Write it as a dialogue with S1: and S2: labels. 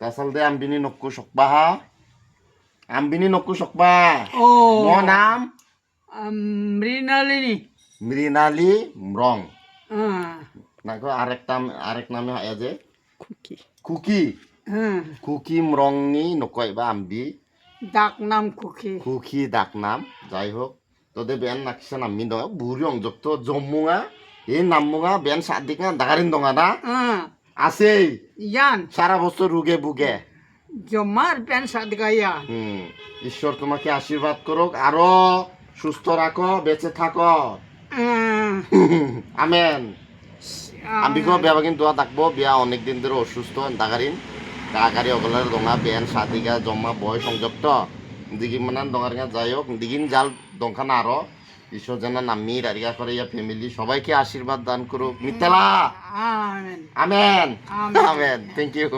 S1: তাছালদে আমবিনি নকু চকবা হা আমবিনি নকু সকবা
S2: ও
S1: মো নাম
S2: মৃণালিনী
S1: মৃণালী মৃং নাকো আরেকটা
S3: আরেক নামে
S1: যে
S2: খুকি
S1: কুকি খুকি মৃংনি নকয় বা আম্বি
S2: ডাক নাম কুকি
S1: কুকি ডাক নাম যাই হোক তোদের বেন নাকিস নামি দো বুড়ি অংযুক্ত জম্মুঙা এই নামমুঙা বেন সাদিকা দাগারিন দঙা না
S2: হ্যাঁ
S1: আছেই
S2: ইয়ান।
S1: সারা বছর রুগে বুগে
S2: জমার প্যান সাদগাইয়া
S1: হুম ঈশ্বর তোমাকে আশীর্বাদ করুক আরও সুস্থ রাখো বেঁচে থাকো। আমেন। আম্বিকো বেয়া কিন্তু থাকব বিয়া অনেক দিন ধরে অসুস্থ দাগারিন কাকারি অগলার দঙা বেন সাদিকা জমা বয় সংযুক্ত। দিগিন মানে দঙার যাই হোক দিগিন জাল দংখানা আরও। ঈশ্বর যেন নামি দাঁড়িয়া করে ইয়া ফ্যামিলি সবাইকে আশীর্বাদ দান করুক। Amen.
S2: Amen.
S1: Amen. Thank you